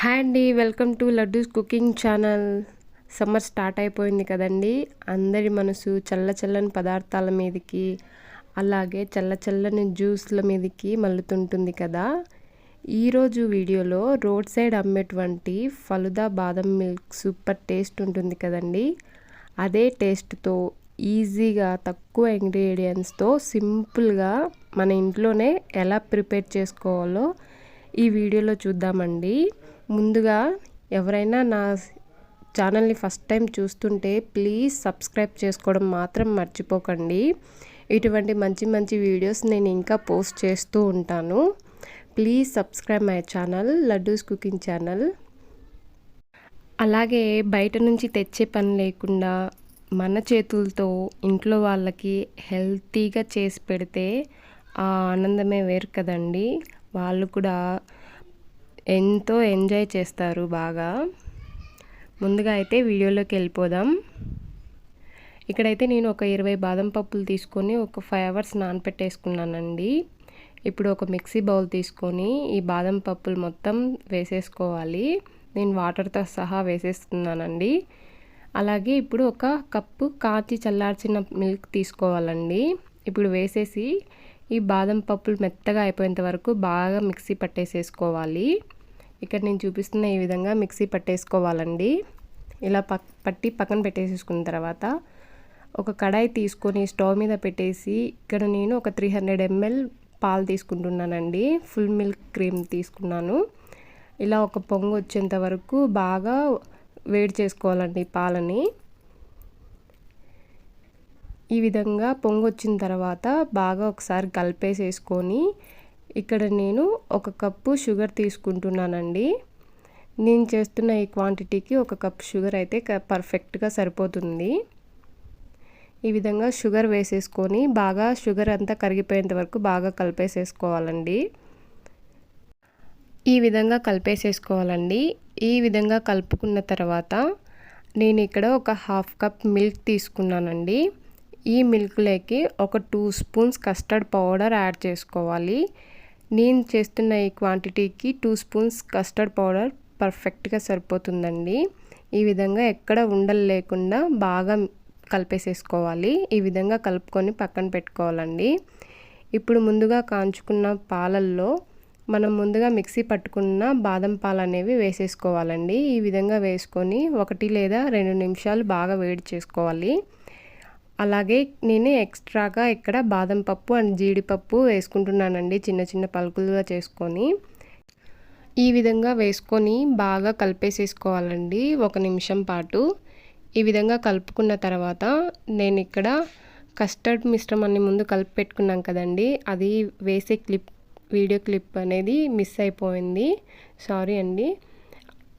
Hi అండి welcome to Laddus cooking channel. Summer start అయిపోయింది కదండి. అందరి మనసు చల్ల చల్లని పదార్థాల మీదకి అలాగే చల్ల చల్లని జ్యూస్ల మీదకి మల్లుతుంటుంది కదా. ఈరోజు వీడియోలో రోడ్ సైడ్ అమ్మేటువంటి ఫలుదా బాదం మిల్క్ సూపర్ టేస్ట్ ఉంటుంది కదండి. అదే టేస్ట్తో ఈజీగా తక్కువ ఇంగ్రీడియంట్స్తో సింపుల్గా మన ఇంట్లోనే ఎలా ప్రిపేర్ చేసుకోవాలో ఈ వీడియోలో చూద్దామండి. ముందుగా ఎవరైనా నా ఛానల్ని ఫస్ట్ టైం చూస్తుంటే ప్లీజ్ సబ్స్క్రైబ్ చేసుకోవడం మాత్రం మర్చిపోకండి. ఇటువంటి మంచి మంచి వీడియోస్ నేను ఇంకా పోస్ట్ చేస్తూ ఉంటాను. Please subscribe my channel Laddus cooking channel. అలాగే బయట నుంచి తెచ్చే పని లేకుండా మన చేతులతో ఇంట్లో వాళ్ళకి హెల్తీగా చేసి పెడితే ఆ ఆనందమే వేరు కదండి. వాళ్ళు కూడా ఎంతో ఎంజాయ్ చేస్తారు బాగా. ముందుగా అయితే వీడియోలోకి వెళ్ళిపోదాం. ఇక్కడైతే నేను ఒక ఇరవై బాదం పప్పులు తీసుకొని ఒక ఫైవ్ అవర్స్ నానపెట్టేసుకున్నానండి. ఇప్పుడు ఒక మిక్సీ బౌల్ తీసుకొని ఈ బాదం పప్పులు మొత్తం వేసేసుకోవాలి. నేను వాటర్తో సహా వేసేస్తున్నానండి. అలాగే ఇప్పుడు ఒక కప్పు కాచి చల్లార్చిన మిల్క్ తీసుకోవాలండి. ఇప్పుడు వేసేసి ఈ బాదం పప్పులు మెత్తగా అయిపోయేంత వరకు బాగా మిక్సీ పట్టేసేసుకోవాలి. ఇక్కడ నేను చూపిస్తున్న ఈ విధంగా మిక్సీ పట్టేసుకోవాలండి. ఇలా పక్ పట్టి పక్కన పెట్టేసేసుకున్న తర్వాత ఒక కడాయి తీసుకొని స్టవ్ మీద పెట్టేసి ఇక్కడ నేను ఒక త్రీ హండ్రెడ్ ఎంఎల్ పాలు తీసుకుంటున్నానండి. ఫుల్ మిల్క్ క్రీమ్ తీసుకున్నాను. ఇలా ఒక పొంగు వచ్చేంత వరకు బాగా వేడి చేసుకోవాలండి పాలని. ఈ విధంగా పొంగు వచ్చిన తర్వాత బాగా ఒకసారి కలిపేసేసుకొని ఇక్కడ నేను ఒక కప్పు షుగర్ తీసుకుంటున్నానండి. నేను చేస్తున్న ఈ క్వాంటిటీకి ఒక కప్ షుగర్ అయితే పర్ఫెక్ట్గా సరిపోతుంది. ఈ విధంగా షుగర్ వేసేసుకొని బాగా షుగర్ అంతా కరిగిపోయేంత వరకు బాగా కలిపేసేసుకోవాలండి. ఈ విధంగా కలిపేసేసుకోవాలండి. ఈ విధంగా కలుపుకున్న తర్వాత నేను ఇక్కడ ఒక హాఫ్ కప్ మిల్క్ తీసుకున్నానండి. ఈ మిల్క్లోకి ఒక two spoons custard powder add చేసుకోవాలి. నేను చేస్తున్న ఈ క్వాంటిటీకి టూ స్పూన్స్ కస్టర్డ్ పౌడర్ పర్ఫెక్ట్గా సరిపోతుందండి. ఈ విధంగా ఎక్కడ ఉండలు లేకుండా బాగా కలిపేసేసుకోవాలి. ఈ విధంగా కలుపుకొని పక్కన పెట్టుకోవాలండి. ఇప్పుడు ముందుగా కాంచుకున్న పాలల్లో మనం ముందుగా మిక్సీ పట్టుకున్న బాదం పాలు అనేవి వేసేసుకోవాలండి. ఈ విధంగా వేసుకొని ఒకటి లేదా రెండు నిమిషాలు బాగా వేడి చేసుకోవాలి. అలాగే నేను ఎక్స్ట్రాగా ఇక్కడ బాదం పప్పు అండ్ జీడిపప్పు వేసుకుంటున్నానండి చిన్న చిన్న పలుకులుగా చేసుకొని. ఈ విధంగా వేసుకొని బాగా కలిపేసేసుకోవాలండి ఒక నిమిషం పాటు. ఈ విధంగా కలుపుకున్న తర్వాత నేను ఇక్కడ కస్టర్డ్ మిశ్రమాన్ని ముందు కలిపి పెట్టుకున్నాం కదండి అది వేసే క్లిప్ వీడియో క్లిప్ అనేది మిస్ అయిపోయింది. సారీ అండి.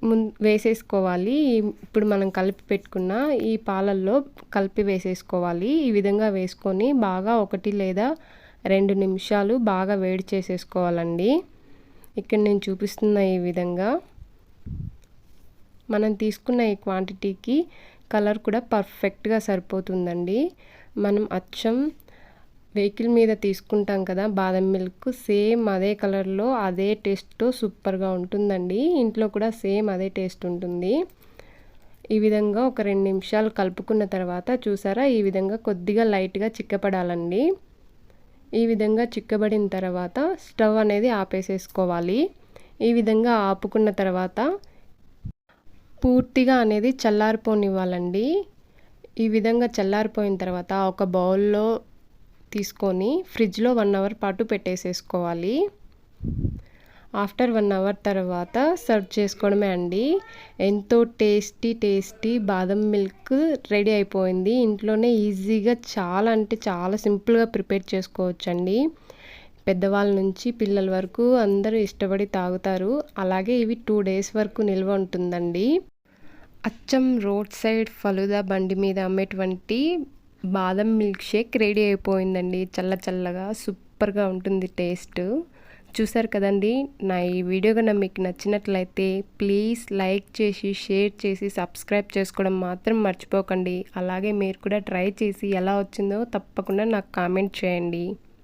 ముందు వేసేసుకోవాలి. ఇప్పుడు మనం కలిపి పెట్టుకున్న ఈ పాలల్లో కలిపి వేసేసుకోవాలి. ఈ విధంగా వేసుకొని బాగా ఒకటి లేదా రెండు నిమిషాలు బాగా వేడి చేసేసుకోవాలండి. ఇక్కడ నేను చూపిస్తున్న ఈ విధంగా మనం తీసుకున్న ఈ క్వాంటిటీకి కలర్ కూడా పర్ఫెక్ట్గా సరిపోతుందండి. మనం అచ్చం వెహికల్ మీద తీసుకుంటాం కదా బాదం మిల్క్ సేమ్ అదే కలర్లో అదే టేస్ట్తో సూపర్గా ఉంటుందండి. ఇంట్లో కూడా సేమ్ అదే టేస్ట్ ఉంటుంది. ఈ విధంగా ఒక రెండు నిమిషాలు కలుపుకున్న తర్వాత చూసారా ఈ విధంగా కొద్దిగా లైట్గా చిక్కపడాలండి. ఈ విధంగా చిక్కబడిన తర్వాత స్టవ్ అనేది ఆపేసేసుకోవాలి. ఈ విధంగా ఆపుకున్న తర్వాత పూర్తిగా అనేది చల్లారిపోనివ్వాలండి. ఈ విధంగా చల్లారిపోయిన తర్వాత ఒక బౌల్లో తీసుకొని ఫ్రిడ్జ్లో వన్ అవర్ పాటు పెట్టేసేసుకోవాలి. ఆఫ్టర్ వన్ అవర్ తర్వాత సర్వ్ చేసుకోవడమే అండి. ఎంతో టేస్టీ టేస్టీ బాదం మిల్క్ రెడీ అయిపోయింది. ఇంట్లోనే ఈజీగా చాలా అంటే చాలా సింపుల్గా ప్రిపేర్ చేసుకోవచ్చండి. పెద్దవాళ్ళ నుంచి పిల్లల వరకు అందరూ ఇష్టపడి తాగుతారు. అలాగే ఇవి టూ డేస్ వరకు నిల్వ ఉంటుందండి. అచ్చం రోడ్ సైడ్ ఫలుదా బండి మీద అమ్మేటువంటి బాదం మిల్క్ షేక్ రెడీ అయిపోయిందండి. చల్ల చల్లగా సూపర్గా ఉంటుంది టేస్ట్. చూసారు కదండి? నా ఈ వీడియో కన్నా మీకు నచ్చినట్లయితే ప్లీజ్ లైక్ చేసి షేర్ చేసి సబ్స్క్రైబ్ చేసుకోవడం మాత్రం మర్చిపోకండి. అలాగే మీరు కూడా ట్రై చేసి ఎలా వచ్చిందో తప్పకుండా నాకు కామెంట్ చేయండి.